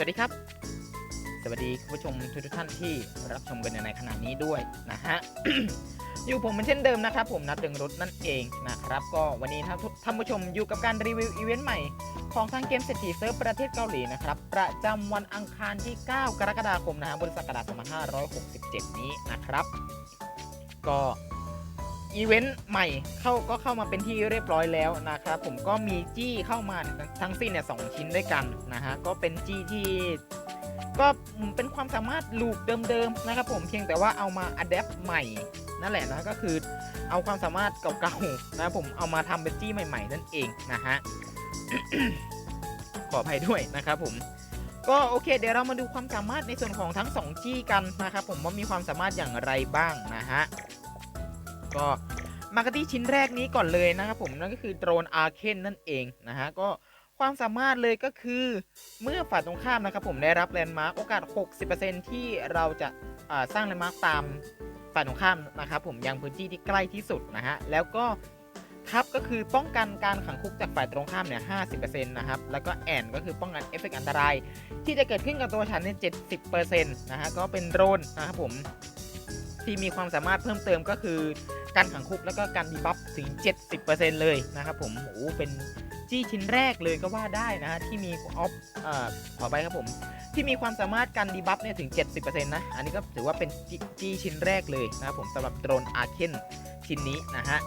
สวัสดีครับ สวัสดีคุณผู้ชมทุกท่านที่รับชมกันในขณะนี้ด้วยนะฮะ อยู่ผมเหมือนเช่นเดิมนะครับ ผมนัดเดิงรถนั่นเองนะครับ ก็วันนี้ท่านผู้ชมอยู่กับการรีวิวอีเวนต์ใหม่ของทางเกมเศรษฐีเซิร์ฟประเทศเกาหลีนะครับ ประจำวันอังคารที่ 9 กรกฎาคมนะฮะบริษักระดาษ2567 นี้นะครับ ก็ อีเวนต์ใหม่เข้าก็เข้ามาเป็นที่เรียบร้อยแล้วนะครับผมก็มีจี้เข้ามาทั้งสิ้นเนี่ยสองชิ้นด้วยกันนะฮะก็เป็นจี้ที่ก็เป็นความสามารถลูปเดิมๆนะครับผมเพียงแต่ว่าเอามาอัดแอปใหม่นั่นแหละนะก็คือเอาความสามารถเก่าๆนะผมเอามาทำเป็นจี้ใหม่ ๆ นั่นเองนะฮะขออภัยด้วยนะครับผมก็โอเค เดี๋ยวเรามาดูความสามารถในส่วนของทั้ง2จี้กันนะครับผมว่ามีความสามารถอย่างไรบ้างนะฮะ ก็มากันที่ชิ้นแรกนี้ก่อนเลยนะครับผมนั่นก็คือโดรนอาร์เคนนั่นเองนะฮะก็ความสามารถเลยก็คือเมื่อฝ่ายตรงข้ามนะครับผมได้รับแลนด์มาร์กโอกาส 60%ที่เราจะาสร้างแลนด์มาร์กตามฝ่ายตรงข้ามนะครับผมยังพื้นที่ที่ใกล้ที่สุดนะฮะแล้วก็ทับก็คือป้องกันการขังคุกจากฝ่ายตรงข้ามเนี่ย 50%นะครับ แล้วก็แอนก็คือป้องกันเอฟเฟกต์อันตราย ที่จะเกิดขึ้นกับตัวฉันเนี่ย 70%นะฮะ ก็เป็นโดรนนะครับผม ที่มีความสามารถเพิ่มเติมก็คือ การขังคุกแล้วก็การดีบัฟถึง 70%เลยนะครับผมโอ้โหเป็นจี้ชิ้นแรกเลยก็ว่าได้นะฮะที่มีออฟอ่อขอไปครับผม ที่มีความสามารถการดีบัฟเนี่ยถึง 70%นะ อันนี้ก็ถือว่าเป็นจี้จี้ชิ้นแรกเลยนะครับผมสำหรับโดรนอาร์เคนชิ้นนี้นะฮะ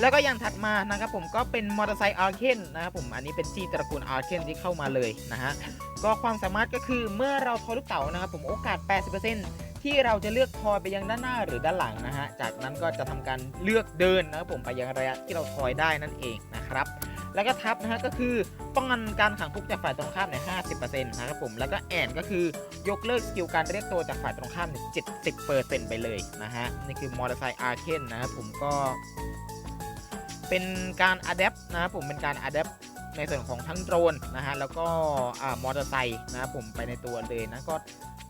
แล้วก็อย่างถัดมานะครับผมก็เป็นมอเตอร์ไซค์อาร์เคนนะครับผมอันนี้เป็นจี้ตระกูลอาร์เคนที่เข้ามาเลยนะฮะก็ความสามารถก็คือเมื่อเราทอยลูกเต๋านะครับผมโอกาส 80% ที่เราจะเลือกทอยไปยังด้านหน้าหรือด้านหลังนะฮะ จากนั้นก็จะทำการเลือกเดินนะครับผมไปยังระยะที่เราทอยได้นั่นเองนะครับ แล้วก็ทับนะฮะก็คือป้องกันการขังคุกจากฝ่ายตรงข้ามเนี่ย50%นะครับผม แล้วก็แอนก็คือยกเลิกสกิลการเรียกตัวจากฝ่ายตรงข้ามเนี่ย70%ไปเลยนะฮะ นี่คือมอเตอร์ไซค์อาร์เคนนะครับผมก็ เป็นการอัดแอปนะครับผมเป็นการอัดแอป ในส่วนของทั้งโดรนนะฮะแล้วก็มอเตอร์ไซค์นะผมไปในตัวเลยนะก็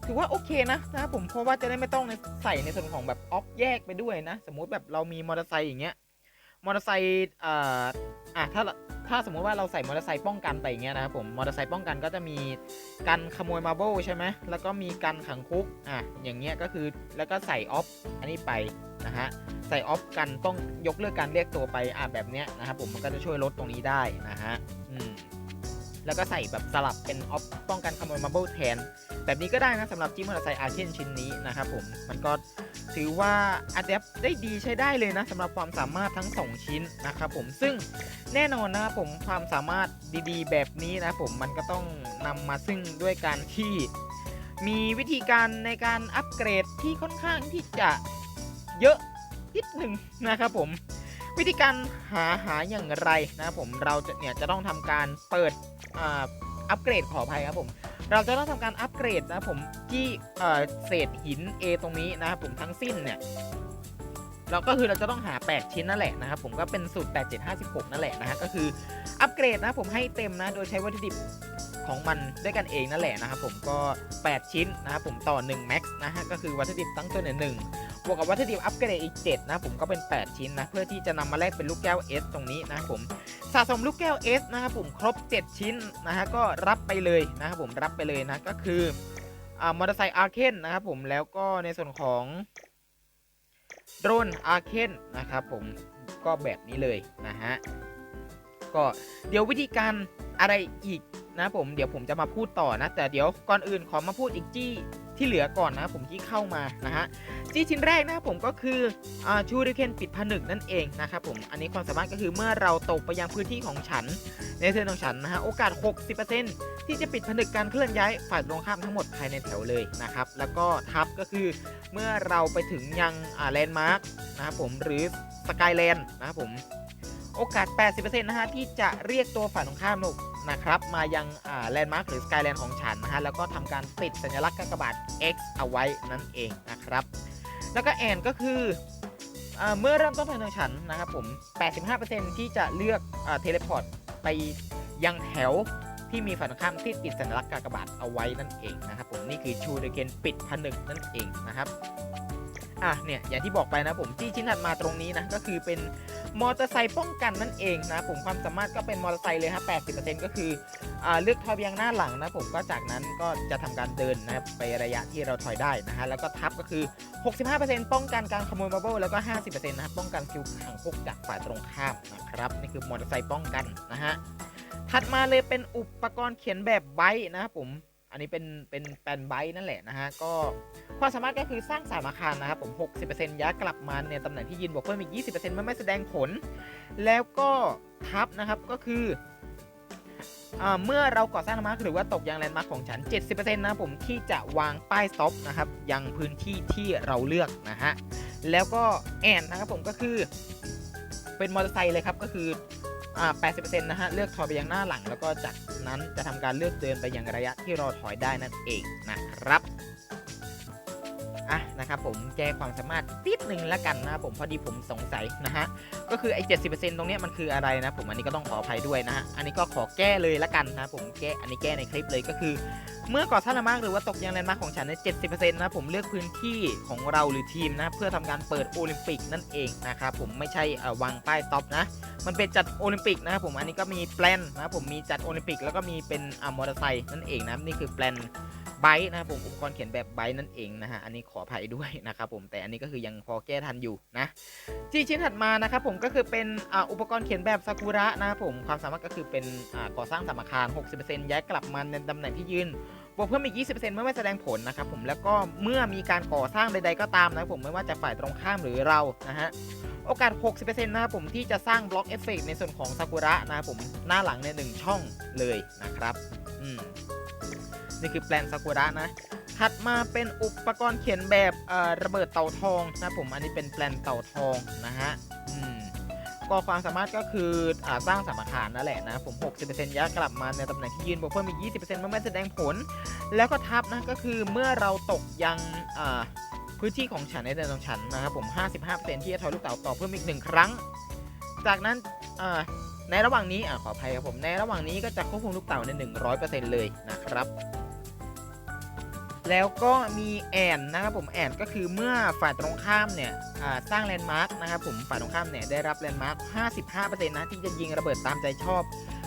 ถือว่าโอเคนะนะผมเพราะว่าจะได้ไม่ต้องใส่ในส่วนของแบบออฟแยกไปด้วยนะ สมมุติแบบเรามีมอเตอร์ไซค์อย่างเงี้ย มอเตอร์ไซค์อ่าอะถ้าถ้าสมมุติว่าเราใส่มอเตอร์ไซค์ป้องกันไปอย่างเงี้ยนะครับผมมอเตอร์ไซค์ป้องกันก็จะมีกันขโมยมาร์เบิลใช่ไหมแล้วก็มีกันขังคุกอะอย่างเงี้ยก็คือแล้วก็ใส่ออฟอันนี้ไปนะฮะใส่ออฟกันต้องยกเลิกการเรียกตัวไปอะแบบเนี้ยนะครับผมมันก็จะช่วยลดตรงนี้ได้นะฮะอืม แล้วก็ใส่แบบสลับเป็นออฟป้องกันขโมยมาร์เบิลแทน แบบนี้ก็ได้นะสำหรับจิมมอเตอร์ไซค์อาร์เคนชิ้นนี้นะครับผม มันก็ถือว่าอัดแอปได้ดีใช้ได้เลยนะสำหรับความสามารถทั้ง 2 ชิ้นนะครับผมซึ่งแน่นอนนะผมความสามารถดีๆ แบบนี้นะผมมันก็ต้องนำมาซึ่งด้วยการที่มีวิธีการในการอัปเกรดที่ค่อนข้างที่จะเยอะนิดหนึ่งนะครับผม วิธีการหาหาอย่างไรนะครับผมเราจะเนี่ยจะต้องทำการเปิดอ่าอัปเกรดขออภัยครับผม เราจะต้องทำการอัปเกรดนะครับผมที่เอ่อเศษหิน A ตรงนี้นะครับผมทั้งสิ้นเนี่ยเราก็คือเราจะต้องหา 8 ชิ้นนั่นแหละนะครับผมก็เป็นสูตร 8756 นั่นแหละนะฮะก็คืออัปเกรดนะผมให้เต็มนะโดยใช้วัตถุดิบ ของมันด้วยกันเองนั่นแหละนะครับผมก็ 8 ชิ้นนะครับผมต่อ1 max นะฮะก็คือวัตถุดิบตั้งต้นหนึ่งบวกกับวัตถุดิบอัปเกรดอีก 7 นะผมก็เป็น 8 ชิ้นนะเพื่อที่จะนำมาแลกเป็นลูกแก้ว S ตรงนี้นะครับผมสะสมลูกแก้ว S นะครับผมครบ 7 ชิ้นนะฮะก็รับไปเลยนะครับผมรับไปเลยนะก็คืออ่ามอเตอร์ไซค์อาร์เคนนะครับผมแล้วก็ในส่วนของโดรนอาร์เคนนะครับผมก็แบบนี้เลยนะฮะก็เดี๋ยววิธีการอะไรอีก นะผมเดี๋ยวผมจะมาพูดต่อนะ แต่เดี๋ยวก่อนอื่นขอมาพูดอีกจี้ที่เหลือก่อนนะผมที่เข้ามานะฮะจี้ชิ้นแรกนะผมก็คืออชูริเคนปิดผนึกนั่นเองนะครับผมอันนี้ความสามารถก็คือเมื่อเราตกไปยังพื้นที่ของฉัน ในเส้นของฉันนะฮะโอกาส 60%ที่จะปิดผนึกการเคลื่อนย้ายฝ่ายตรงข้ามทั้งหมดภายในแถวเลยนะครับแล้วก็ทับก็คือเมื่อเราไปถึงยังแลนด์มาร์กนะครับผมหรือสกายแลนด์นะครับผมโอกาส 80%นะฮะที่จะเรียกตัวฝ่ายตรงข้าม นะครับ มายังแลนด์มาร์กหรือสกายแลนด์ของฉันนะฮะ แล้วก็ทำการปิดสัญลักษณ์กากบาท X เอาไว้นั่นเองนะครับ แล้วก็แอนก็คือเมื่อเริ่มต้นทางเดินฉันนะครับผม 85%ที่จะเลือกเทเลพอร์ตไปยังแถวที่มีฝั่งตรงข้ามที่ติดสัญลักษณ์กากบาทเอาไว้นั่นเองนะครับผมนี่คือชูเดเคนปิดผนึกนั่นเองนะครับ อะเนี่ยอย่างที่บอกไปนะผมที่ชิ้นถัดมาตรงนี้นะก็คือเป็นมอเตอร์ไซค์ป้องกันนั่นเองนะผมความสามารถก็เป็นมอเตอร์ไซค์เลยฮะ80%ก็คืออ่าเลือกทอยเบียงหน้าหลังนะผมก็จากนั้นก็จะทำการเดินนะครับไประยะที่เราถอยได้นะฮะแล้วก็ทับก็คือ 65%ป้องกันการขโมยบับเบิลแล้วก็ 50%นะครับป้องกันคิวขังพวกจากฝ่ายตรงข้ามนะครับนี่คือมอเตอร์ไซค์ป้องกันนะฮะถัดมาเลยเป็นอุปกรณ์เขียนแบบไบ์นะครับผม อันนี้เป็นเป็นแปนไบค์นั่นแหละนะฮะ ก็ความสามารถก็คือสร้างสามอาคารนะครับผม 60%ย้ายกลับมาในตำแหน่งที่ยืนบวกเพิ่มอีก 20%เมื่อไม่แสดงผล แล้วก็ทับนะครับก็คือเมื่อเราก่อสร้างแลนด์มาร์คหรือว่าตกยางแลนด์มาร์คของฉัน 70%นะครับผมที่จะวางป้ายสต็อปนะครับยังพื้นที่ที่เราเลือกนะฮะ แล้วก็แอนนะครับผมก็คือเป็นมอเตอร์ไซค์เลยครับก็คือ 80%นะฮะ เลือกถอยไปยังหน้าหลัง แล้วก็จากนั้นจะทำการเลือกเดินไปยังระยะที่เราถอยได้นั่นเองนะครับ อะนะครับผมแก้ความสามารถนิดนึงละกันนะผมพอดีผมสงสัยนะฮะ ก็คือไอ้เจ็ตรงเนี้ยมันคืออะไรนะผมอันนี้ก็ต้องขออภัยด้วยนะฮะ อันนี้ก็ขอแก้เลยละกันนะผมแก้อันนี้แก้ในคลิปเลยก็คือ เมื่อก่อสร้างแลนด์มาร์คหรือว่าตกยางแลนด์มาร์คของฉันในเจ็นะผมเลือกพื้นที่ของเราหรือทีมนะเพื่อทำการเปิดโอลิมปิกนั่นเองนะครับผมไม่ใช่วางป้ายสต็อปนะ มันเป็นจัดโอลิมปิกนะครับผมอันนี้ก็มีแปลนนะผมมีจัดโอลิมปิกแล้วก็มีเป็นอ่ามอเตอร์ไซค์นั่นเองนะนี่คือแปลนไบค์นะครับผมอุปกรณ์เขียนแบบไบค์นั่นเองนะฮะอันนี้ขออภัยด้วยนะครับผมแต่อันนี้ก็คือยังพอแก้ทันอยู่นะที่ชิ้นถัดมานะครับผมก็คือเป็นอุปกรณ์เขียนแบบซากุระนะครับผมความสามารถก็คือเป็นก่อสร้างสมาคาร 60%ย้ายกลับมาในตำแหน่งที่ยืน บวกเพิ่มอีก 20%เมื่อไม่แสดงผลนะครับผมแล้วก็เมื่อมีการก่อสร้างใด ๆ ก็ตามนะผมไม่ว่าจะฝ่ายตรงข้ามหรือเรานะฮะโอกาส 60%นะครับผมที่จะสร้างบล็อกเอฟเฟกในส่วนของซากุระนะครับผมหน้าหลังในหนึ่งช่องเลยนะครับอืมนี่คือแปลนซากุระนะถัดมาเป็นอุปกรณ์เขียนแบบระเบิดเต่าทองนะผมอันนี้เป็นแปลนเต่าทองนะฮะอืม ก็ความสามารถก็คืออาสร้างสามอาคารนั่นแหละนะผม 60%ย้ายกลับมาในตำแหน่งที่ยืนบวกเพิ่มอีก 20%เมื่อไม่แสดงผล แล้วก็ทับนะก็คือเมื่อเราตกยังอ่าพื้นที่ของฉันในเดือนของฉันนะครับผม 55%ที่จะทอยลูกเต๋าต่อเพิ่มอีกหนึ่งครั้ง จากนั้นอ่าในระหว่างนี้อ่าขออภัยครับผมในระหว่างนี้ก็จะควบคุมลูกเต๋าใน 100%เลยนะครับ แล้วก็มีแอนนะครับผมแอนก็คือเมื่อฝ่ายตรงข้ามเนี่ยสร้างแลนด์มาร์กนะครับผมฝ่ายตรงข้ามเนี่ยได้รับแลนด์มาร์ก55%นะที่จะยิงระเบิดตามใจชอบ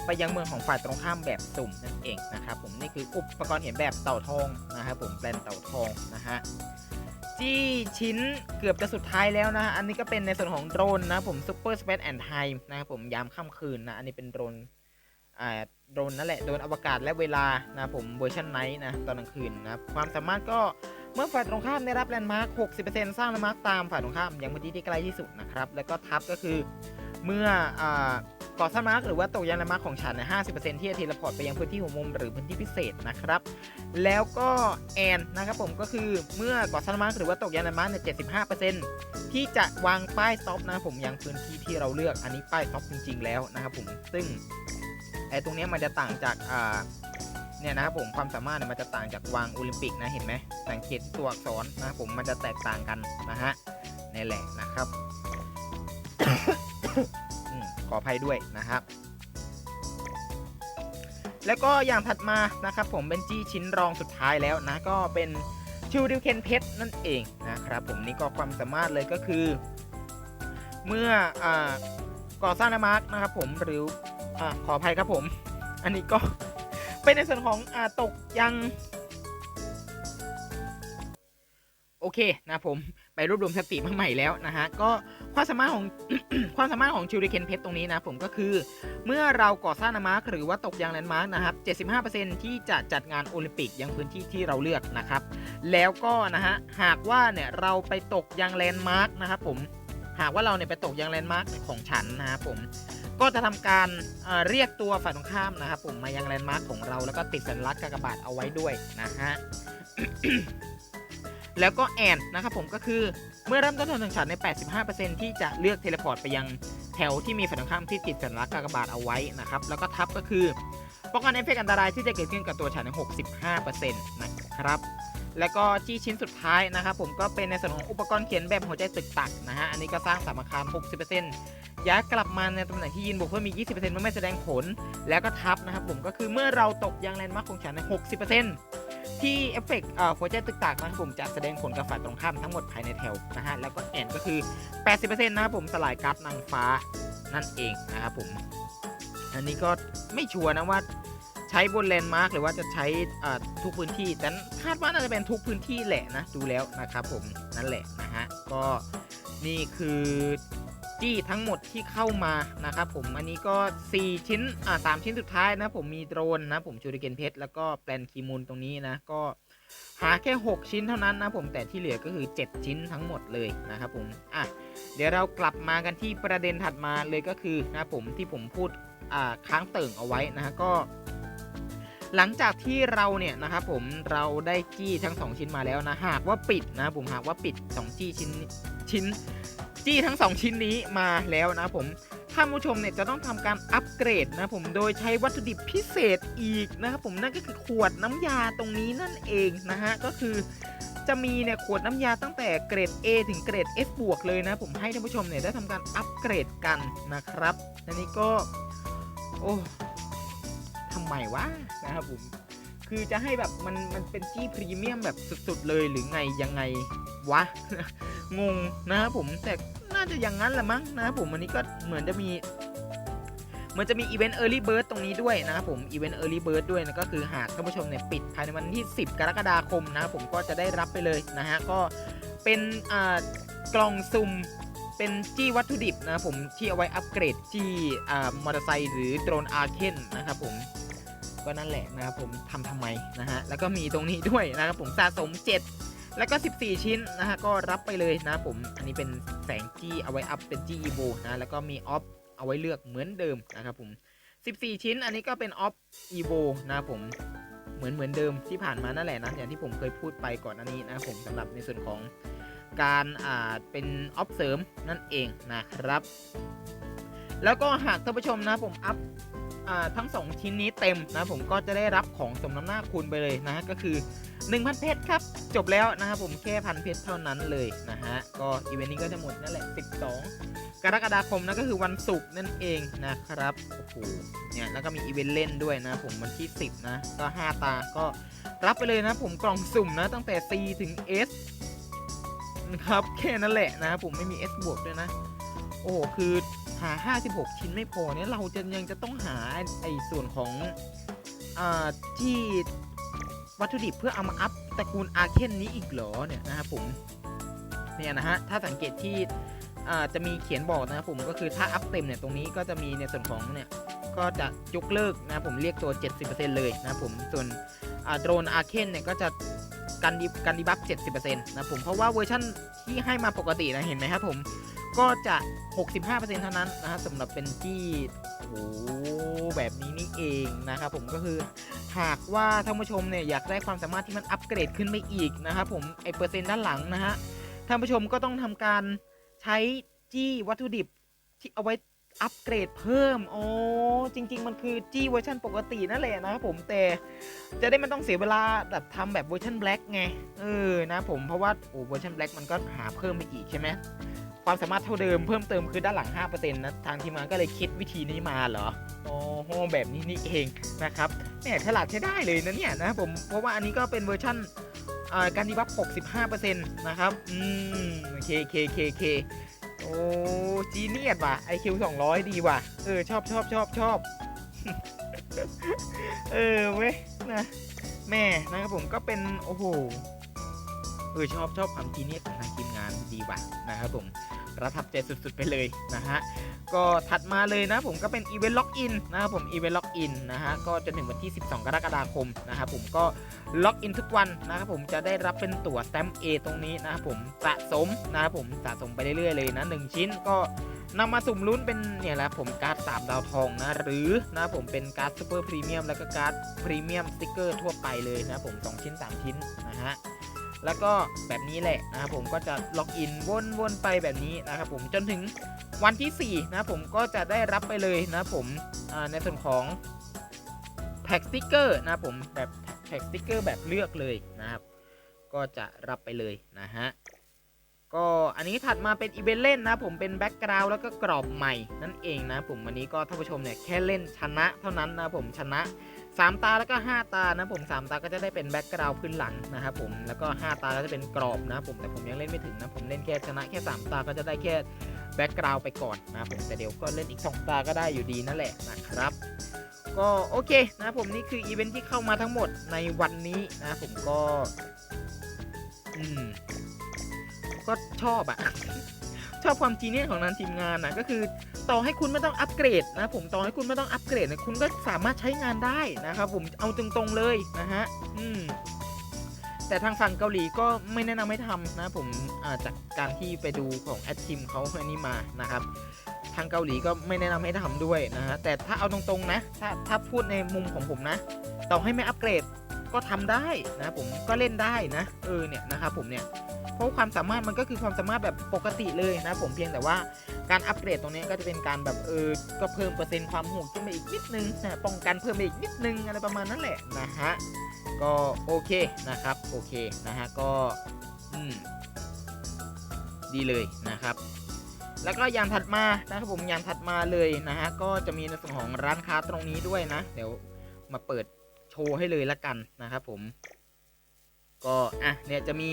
ไปยังเมืองของฝ่ายตรงข้ามแบบสุ่มนั่นเองนะครับผมนี่คืออุปกรณ์เห็นแบบเต่าทองนะครับผมแบรนเต่าทองนะฮะจี้ชิ้นเกือบจะสุดท้ายแล้วนะฮะอันนี้ก็เป็นในส่วนของโดรนนะผม Super Space and Time นะครับผมยามค่ำคืนนะ อันนี้เป็นโดรนอ่า โดนนั่นแหละโดนอวกาศและเวลานะผมเวอร์ชันไนท์นะตอนกลางคืนนะความสามารถก็เมื่อฝ่ายตรงข้ามได้รับแลนด์มาร์ค 60%สร้างแลนด์มาร์คตามฝ่ายตรงข้ามยังพื้นที่ที่ใกล้ที่สุดนะครับ แล้วก็ทับก็คือเมื่ออ่าก่อสร้างมาร์กหรือว่าตกยานด์มาร์กของฉันนี่ยห้าสิบเปอร์เซ็นต์ที่จะเทเลพอร์ตไปยังพื้นที่หัวมุมหรือพื้นที่พิเศษนะครับ แล้วก็แอนนะครับผมก็คือเมื่อก่อสร้างมาร์กหรือว่าตกยานด์มาร์กเนี่ยเจ็ดสิบห้าเปอร์เซ็นต์ที่จะวางป้ายสต็อปนะครับผมยังพื้นที่ที่เราเลือกอันนี้ป้ายสต็อปจริง ๆ แล้วนะครับผมซึ่ง อ้ตรงนี้มันจะต่างจากอ่าเนี่ยนะครับผมความสามารถมันจะต่างจากวางโอลิมปิกนะเห็นไหมสังเกตตัวอักษรนะผมมันจะแตกต่างกันนะฮะนี่แหละนะครับขออภัยด้วยนะครับ แล้วก็อย่างถัดมานะครับผมเป็นจี้ชิ้นรองสุดท้ายแล้วนะก็เป็นชูดิวเคนเพชรนั่นเองนะครับผมนี่ก็ความสามารถเลยก็คือ เมื่ออก่อสร้างนด์มาร์กนะครับผมหรือ อขออภัยครับผม อันนี้ก็เป็นในส่วนของอตกยัง โอเคนะผม ไปรวบรวมสติมาใหม่แล้วนะฮะ ก็ความสามารถของความสามารถของชิวริเคนเพชรตรงนี้นะผมก็คือ เมื่อเราก่อสร้างนด์มาร์คหรือว่าตกยางแลนด์มาร์คนะครับ 75%ที่จะจัดงานโอลิมปิกยังพื้นที่ที่เราเลือกนะครับ แล้วก็นะฮะ หากว่าเนี่ยเราไปตกยางแลนด์มาร์คนะครับผม หากว่าเราเนี่ยไปตกยางแลนด์มาร์คของฉันนะครับผม ก็จะทำการเอ่อเรียกตัวฝ่ายตรงข้ามนะครับผมมายังแลนด์มาร์คของเราแล้วก็ติดสัญลักษณ์กากบาทเอาไว้ด้วยนะฮะแล้วก็แอนนะครับผมก็คือเมื่อเริ่มต้นเทิร์นของฉันใน 85%ที่จะเลือกเทเลพอร์ตไปยังแถวที่มีฝ่ายตรงข้ามที่ติดสัญลักษณ์กากบาทเอาไว้นะครับแล้วก็ทับก็คือป้องกันเอฟเฟกต์อันตรายที่จะเกิดขึ้นกับตัวฉันใน65%นะครับ แล้วก็จี้ชิ้นสุดท้ายนะครับผมก็เป็นในส่วนของอุปกรณ์เขียนแบบหัวใจตึกตักนะฮะอันนี้ก็สร้างสามาคาร60%ย้ายกลับมาในตำแหน่งที่ยืนบวกเพิ่มมี20%เมื่อไม่แสดงผล แล้วก็ทับนะครับผมก็คือเมื่อเราตกยางแลนด์มาร์คของฉันใน60%ที่เอฟเฟกต์หัวใจตึกตากนะครับผมจะแสดงผลกับฝ่ายตรงข้ามทั้งหมดภายในแถวนะฮะแล้วก็แอนก็คือ 80%นะครับผมสลายการ์ดนางฟ้านั่นเองนะครับผมอันนี้ก็ไม่ชัวร์นะว่า ช้บนแลนด์มาร์กหรือว่าจะใช้ทุกพื้นที่แต่คาดว่าน่าจะเป็นทุกพื้นที่แหละนะดูแล้วนะครับผมนั่นแหละนะฮะก็นี่คือจี้ทั้งหมดที่เข้ามานะครับผมอันนี้ก็ 4 ชิ้นอ่าสชิ้นสุดท้ายนะผมมีโดรนนะผมชูริเกนเพชรแล้วก็แปลนคีมูลตรงนี้นะก็หาแค่ 6 ชิ้นเท่านั้นนะผมแต่ที่เหลือก็คือ 7 ชิ้นทั้งหมดเลยนะครับผมอะเดี๋ยวเรากลับมากันที่ประเด็นถัดมาเลยก็คือนะผมที่ผมพูดอ่าค้างเติ่งเอาไว้นะฮะก็ หลังจากที่เราเนี่ยนะครับผมเราได้จี้ทั้ง 2 ชิ้นมาแล้วนะหากว่าปิดนะผมหากว่าปิด 2 จี้ชิ้นชิ้น จี้ทั้ง 2 ชิ้นนี้มาแล้วนะผมท่านผู้ชมเนี่ยจะต้องทำการอัปเกรดนะผมโดยใช้วัตถุดิบพิเศษอีกนะครับผมนั่นก็คือขวดน้ำยาตรงนี้นั่นเองนะฮะก็คือจะมีเนี่ยขวดน้ำยาตั้งแต่เกรด A ถึงเกรด F บวกเลยนะผมให้ท่านผู้ชมเนี่ยได้ทำการอัปเกรดกันนะครับอันนี้ก็โอ้ ไมวะนะครับผมคือจะให้แบบมันมันเป็นจี้พรีเมียมแบบสุดๆเลยหรือไงยังไงวะงงนะครับผมแต่น่าจะอย่างนั้นแหละมั้งนะครับผมอันนี้ก็เหมือนจะมีเหมือนจะมีอีเวนต์ Early Bird ตรงนี้ด้วยนะครับผมอีเวนต์ Early Bird ด้วยนะก็คือหากท่านผู้ชมเนี่ยปิดภายในวันที่ 10 กรกฎาคมนะครับผมก็จะได้รับไปเลยนะฮะก็เป็นอ่ากล่องสุ่มเป็นจี้วัตถุดิบนะครับผมที่เอาไว้อัปเกรดจี้อ่ามอเตอร์ไซค์หรือโดรนอาร์เคนนะครับผม ก็นั่นแหละนะครับผมทำทำไมนะฮะแล้วก็มีตรงนี้ด้วยนะครับผมสะสม 7 แล้วก็ 14 ชิ้นนะฮะก็รับไปเลยนะครับผมอันนี้เป็นแสงจี้เอาไว้อัพเป็นจี้อีโบนะแล้วก็มีออฟเอาไว้เลือกเหมือนเดิมนะครับผม 14 ชิ้นอันนี้ก็เป็นออฟอีโบนะครับผมเหมือนเหมือนเดิมที่ผ่านมานั่นแหละนะอย่างที่ผมเคยพูดไปก่อนอันนี้นะครับผมสำหรับในส่วนของการอ่าเป็นออฟเสริมนั่นเองนะครับ แล้วก็หากท่านผู้ชมนะผมอัพ ทั้ง 2 ชิ้นนี้เต็มนะผมก็จะได้รับของสมน้ำหน้าคุณไปเลยนะฮะก็คือ 1,000 เพชรครับ จบแล้วนะครับผมแค่พันเพชรเท่านั้นเลยนะฮะก็อีเวนต์นี้ก็จะหมดนั่นแหละ 12 กรกฎาคมนะก็คือวันศุกร์นั่นเองนะครับโอ้โหเนี่ยแล้วก็มีอีเวนต์เล่นด้วยนะผมวันที่ 10 นะ ก็ 5 ตาก็รับไปเลยนะผมกล่องสุ่มนะตั้งแต่ C ถึง S นะครับแค่นั้นแหละนะผมไม่มี S บวกด้วยนะ โอ้โหคือ หา 56 ชิ้นไม่พอเนี่ยเราจะยังจะต้องหาไอ้ส่วนของอ่าที่วัตถุดิบเพื่อเอามาอัพตระกูลอาร์เคนนี้อีกเหรอเนี่ยนะครับผมเนี่ยนะฮะถ้าสังเกตที่อ่าจะมีเขียนบอกนะครับผมก็คือถ้าอัพเต็มเนี่ยตรงนี้ก็จะมีในส่วนของเนี่ยก็จะยกเลิกนะผมเรียกตัว 70%เลยนะผมส่วนอ่าโดรนอาร์เคนเนี่ยก็จะกันดีกันดีบัฟ 70%นะผมเพราะว่าเวอร์ชันที่ให้มาปกตินะเห็นไหมครับผม ก็จะ 65%เท่านั้นนะฮะสำหรับเป็นที่โอ้แบบนี้นี่เองนะครับผมก็คือหากว่าท่านผู้ชมเนี่ยอยากได้ความสามารถที่มันอัปเกรดขึ้นไปอีกนะครับผมไอเปอร์เซ็นต์ด้านหลังนะฮะท่านผู้ชมก็ต้องทำการใช้จี้วัตถุดิบที่เอาไว้อัปเกรดเพิ่ม โอ้ จริง ๆ มันคือจี้เวอร์ชันปกตินั่นแหละนะครับผมแต่จะได้ไม่ต้องเสียเวลาแบบทำแบบเวอร์ชันแบล็กไง เออ นะผมเพราะว่าโอ้เวอร์ชันแบล็กมันก็หาเพิ่มไปอีกใช่ไหม ความสามารถเท่าเดิมเพิ่มเติมคือด้านหลัง 5%นะทางทีมงานก็เลยคิดวิธีนี้มาเหรอโอ้โหแบบนี้นี่เองนะครับแหมฉลาดใช้ได้เลยนะเนี่ยนะครับผมเพราะว่าอันนี้ก็เป็นเวอร์ชั่นการดีบัฟ65%นะครับอืมเคเคเคเคโอ้จีเนียสว่ะ IQ 200ดีว่ะ เออ ชอบชอบชอบชอบเออเว้ยนะแม่นะครับผมก็เป็น โอ้โห เออชอบชอบความจีเนียสทางทีมงานดีว่ะนะครับผมประทับใจสุดๆไปเลยนะฮะก็ถัดมาเลยนะผมก็เป็นอีเวนต์ล็อกอินนะครับผมอีเวนต์ล็อกอินนะฮะก็จนถึงวันที่ 12 กรกฎาคมนะครับผมก็ล็อกอินทุกวันนะครับผมจะได้รับเป็นตั๋วสแตมป์ A ตรงนี้นะครับผมสะสมนะครับผมสะสมไปเรื่อยๆเลยนะ 1 ชิ้นก็นำมาสุ่มลุ้นเป็นเนี่ยแหละผมการ์ด3ดาวทองนะหรือนะครับผมเป็นการ์ดซูเปอร์พรีเมียมแล้วก็การ์ดพรีเมียมสติ๊กเกอร์ทั่วไปเลยนะครับผม 2 ชิ้น 3 ชิ้นนะฮะ แล้วก็แบบนี้แหละนะครับผมก็จะล็อกอินวนๆไปแบบนี้นะครับผมจนถึงวันที่4นะผมก็จะได้รับไปเลยนะผมในส่วนของแพ็กสติกเกอร์นะผมแบบแพ็กสติกเกอร์แบบเลือกเลยนะครับ ก็จะรับไปเลยนะฮะก็อันนี้ถัดมาเป็นอีเวนต์เล่นนะผมเป็นแบ็กกราวด์แล้วก็กรอบใหม่นั่นเองนะผมวันนี้ก็ท่านผู้ชมเนี่ยแค่เล่นชนะเท่านั้นนะผมชนะ สามตาแล้วก็ห้าตานะผมสามตาก็จะได้เป็นแบ็กกราวด์พื้นหลังนะครับผมแล้วก็ห้าตาก็จะเป็นกรอบนะผมแต่ผมยังเล่นไม่ถึงนะผมเล่นแค่ชนะแค่สามตาก็จะได้แค่แบ็กกราวด์ไปก่อนนะผมแต่เดี๋ยวก็เล่นอีกสองตาก็ได้อยู่ดีนั่นแหละนะครับ ก็โอเคนะผมนี่คืออีเวนท์ที่เข้ามาทั้งหมดในวันนี้นะผมก็ อืมก็ชอบอะชอบความจีเนียสของนางทีมงานนะก็คือ ต่อให้คุณไม่ต้องอัปเกรดนะผมต่อให้คุณไม่ต้องอัปเกรดนะคุณก็สามารถใช้งานได้นะครับผมเอาตรงๆเลยนะฮะอืมแต่ทางฝั่งเกาหลีก็ไม่แนะนำให้ทำนะผมาจากการที่ไปดูของแอดทีมเขาอันนี้มานะครับ ทางเกาหลีก็ไม่แนะนำให้ทำด้วยนะฮะแต่ถ้าเอาตรงๆนะถ้าถ้าพูดในมุมของผมนะ ต่อให้ไม่อัปเกรด ก็ทำได้นะผมก็เล่นได้นะ เออเนี่ยนะครับผมเนี่ยเพราะความสามารถมันก็คือความสามารถแบบปกติเลยนะผมเพียงแต่ว่าการอัปเกรดตรงนี้ก็จะเป็นการแบบเออก็เพิ่มเปอร์เซ็นต์ความโหดขึ้นมาอีกนิดนึงนะป้องกันเพิ่มไปอีกนิดนึงอะไรประมาณนั้นแหละนะฮะก็โอเคนะครับโอเคนะฮะก็อืมดีเลยนะครับแล้วก็อย่างถัดมานะครับผมอย่างถัดมาเลยนะฮะก็จะมีในส่วนของร้านค้าตรงนี้ด้วยนะ เดี๋ยวมาเปิด ชว์ให้เลยละกันนะครับผม ก็อะเนี่ยจะมี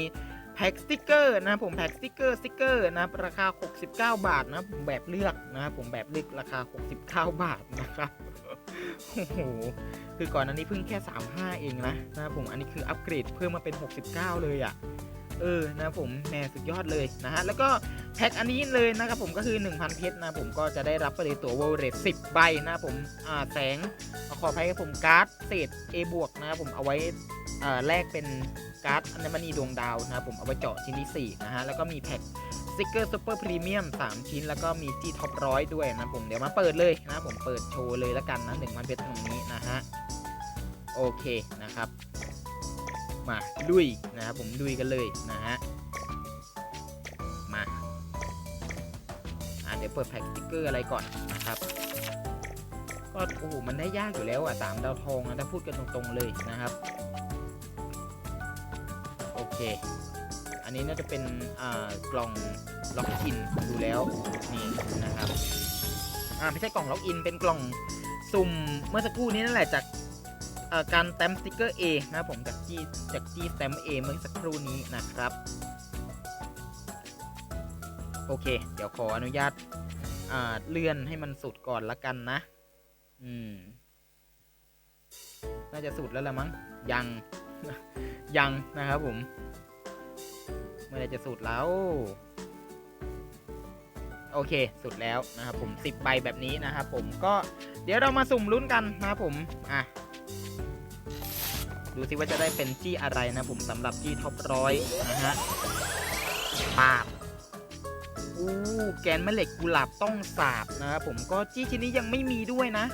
แพ็กสติกเกอร์นะผมแพ็กสติกเกอร์สติกเกอร์นะราคา 69 บาทนะผมแบบเลือกนะครับผมแบบเลือกราคา 69 บาทนะครับโอ้โหคือก่อนอันนี้เพิ่งแค่ 35 เองนะนะผมอันนี้คืออัปเกรดเพิ่มมาเป็น 69 เลยอะ่ะ เออนะผมแหมสุดยอดเลยนะฮะแล้วก็แพ็คอันนี้เลยนะครับผมก็คือ 1,000 เพชรนะผมก็จะได้รับไปเลยตัว w o l l e t 10ใบนะผมอ่าแสงขออภัยครับผมการ์ดเศษ A บวกนะครับผมเอาไว้อ่าแลกเป็นการ์ดอัญมณีดวงดาวนะครับผมเอาไว้เจาะชิ้นที่4นะฮะแล้วก็มีแพ็คสติกเกอร์ซูเปอร์พรีเมียม3ชิ้น แล้วก็มีจีท็อปร้อยด้วยนะผมเดี๋ยวมาเปิดเลยนะผมเปิดโชว์เลยแล้วกันนะ1,000เพชรตรงนี้นะฮะโอเคนะครับ มาดุยนะครับผมดุยกันเลยนะฮะมาอ่าเดี๋ยวเปิดแพ็กสติกเกอร์อะไรก่อนนะครับก็โอ้โหมันได้ยากอยู่แล้วอะสามดาวทองนะถ้าพูดกันตรงๆเลยนะครับโอเค อันนี้น่าจะเป็นอ่ากล่องล็อกอินดูแล้วนี่นะครับอ่าไม่ใช่กล่องล็อกอินเป็นกล่องสุ่มเมื่อสักครู่นี้นั่นแหละจาก การแต้มสติกเกอร์ A นะผมจากจีจากจีแต้ม A เมื่อสักครู่นี้นะครับ โอเค เดี๋ยวขออนุญาตาเลื่อนให้มันสุดก่อนละกันนะ อืม น่าจะสุดแล้วละมั้ง ยัง ยังนะครับผม เมื่อไรจะสุดแล้ว โอเค สุดแล้วนะครับผม 10ใบแบบนี้นะครับผม ก็เดี๋ยวเรามาสุ่มลุ้นกันนะครับผม อะ ดูซิว่าจะได้เป็นจี้อะไรนะผมสำหรับจี้ท็อปร้อยนะฮะปาบอู้แกนแม่เหล็กกุหลาบต้องสาบนะครับผมก็จี้ชิ้นนี้ยังไม่มีด้วยนะ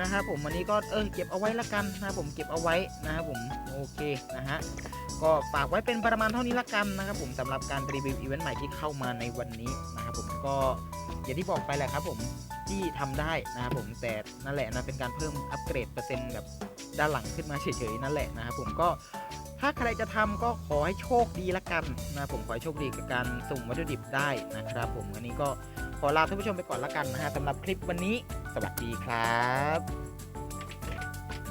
นะครับผมวันนี้ก็เออเก็บเอาไว้ละกันนะผมเก็บเอาไว้นะครับผมโอเคนะฮะก็ฝากไว้เป็นประมาณเท่านี้ละกันนะครับผมสำหรับการรีวิวอีเวนต์ใหม่ที่เข้ามาในวันนี้นะครับผมก็อย่างที่บอกไปแหละครับผมที่ทำได้นะครับผมแต่นั่นแหละนะเป็นการเพิ่มอัปเกรดเปอร์เซ็นต์แบบ ด้านหลังขึ้นมาเฉยๆนั่นแหละนะครับผมก็ถ้าใครจะทำก็ขอให้โชคดีละกันนะผมขอให้โชคดีกับการส่งวัตถุดิบได้นะครับผมวันนี้ก็ขอลาท่านผู้ชมไปก่อนละกันนะฮะสำหรับคลิปวันนี้ สวัสดีครับ